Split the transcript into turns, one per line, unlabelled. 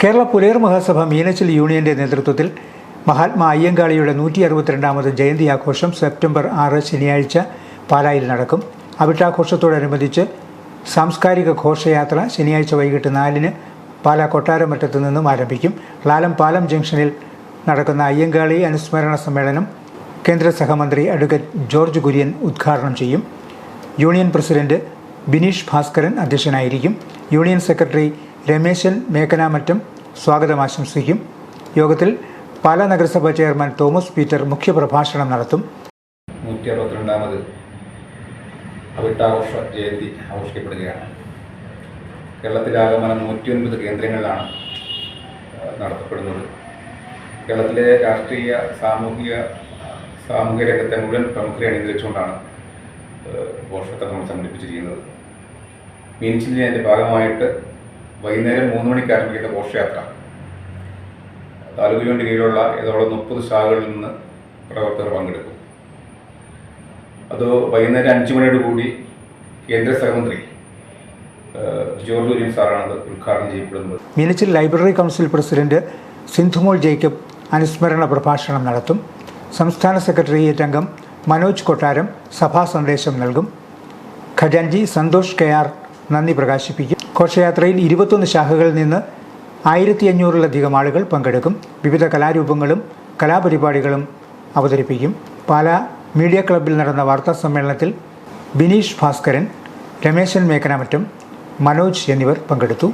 കേരള പുലയർ മഹാസഭ മീനച്ചിൽ യൂണിയന്റെ നേതൃത്വത്തിൽ മഹാത്മാ അയ്യങ്കാളിയുടെ നൂറ്റി അറുപത്തിരണ്ടാമത് ജയന്തി ആഘോഷം സെപ്റ്റംബർ ആറ് ശനിയാഴ്ച പാലായിൽ നടക്കും. അവിട്ടാഘോഷത്തോടനുബന്ധിച്ച് സാംസ്കാരിക ഘോഷയാത്ര ശനിയാഴ്ച വൈകിട്ട് നാലിന് പാലാ കൊട്ടാരമറ്റത്ത് നിന്നും ആരംഭിക്കും. ലാലം പാലം ജംഗ്ഷനിൽ നടക്കുന്ന അയ്യങ്കാളി അനുസ്മരണ സമ്മേളനം കേന്ദ്ര സഹമന്ത്രി അഡ്വക്കേറ്റ് ജോർജ് കുര്യൻ ഉദ്ഘാടനം ചെയ്യും. യൂണിയൻ പ്രസിഡന്റ് ബിനീഷ് ഭാസ്കരൻ അധ്യക്ഷനായിരിക്കും. യൂണിയൻ സെക്രട്ടറി രമേശൻ മേക്കനാമറ്റം സ്വാഗതം ആശംസിക്കും. യോഗത്തിൽ പല നഗരസഭാ ചെയർമാൻ തോമസ് പീറ്റർ മുഖ്യപ്രഭാഷണം നടത്തും.
നൂറ്റി അറുപത്തിരണ്ടാമത് അവിട്ടാഘോഷ ജയന്തി ആഘോഷിക്കപ്പെടുകയാണ്. കേരളത്തിലാകമാനം നൂറ്റി ഒൻപത് കേന്ദ്രങ്ങളിലാണ് നടത്തപ്പെടുന്നത്. കേരളത്തിലെ രാഷ്ട്രീയ സാമൂഹിക സാമൂഹിക രംഗത്തെ മുഴുവൻ പ്രമുഖരെ അണിനിരച്ചുകൊണ്ടാണ് ഘോഷത്തെ നമ്മൾ സംഘടിപ്പിച്ചിരിക്കുന്നത്. മീൻചില്ലി അതിന്റെ ഭാഗമായിട്ട് വൈകുന്നേരം മൂന്ന് മണിക്ക് ആരംഭിക്കുന്ന ഘോഷയാത്ര. താലൂക്കിന് കീഴിലുള്ള ഏതോളം മുപ്പത് ശാഖകളിൽ നിന്ന് പ്രവർത്തകർ പങ്കെടുക്കും. അത് വൈകുന്നേരം അഞ്ച് മണിയോട് കൂടി കേന്ദ്ര സഹമന്ത്രി ജോർജ് കുര്യൻ സാറാണ് ഉദ്ഘാടനം ചെയ്യപ്പെടുന്നത്.
Meenachil library council president Sindhumol Jacob അനുസ്മരണ പ്രഭാഷണം നടത്തും. സംസ്ഥാന സെക്രട്ടേറിയറ്റ് അംഗം മനോജ് കൊട്ടാരം സഭാ സന്ദേശം നൽകും. ഖജാൻജി സന്തോഷ് കെ ആർ നന്ദി പ്രകാശിപ്പിക്കും. ഘോഷയാത്രയിൽ ഇരുപത്തൊന്ന് ശാഖകളിൽ നിന്ന് ആയിരത്തി അഞ്ഞൂറിലധികം ആളുകൾ പങ്കെടുക്കും. വിവിധ കലാരൂപങ്ങളും കലാപരിപാടികളും അവതരിപ്പിക്കും. പാലാ മീഡിയ ക്ലബ്ബിൽ നടന്ന വാർത്താ സമ്മേളനത്തിൽ ബിനീഷ് ഭാസ്കരൻ രമേശൻ മേക്കനാമറ്റം മനോജ് എന്നിവർ പങ്കെടുത്തു.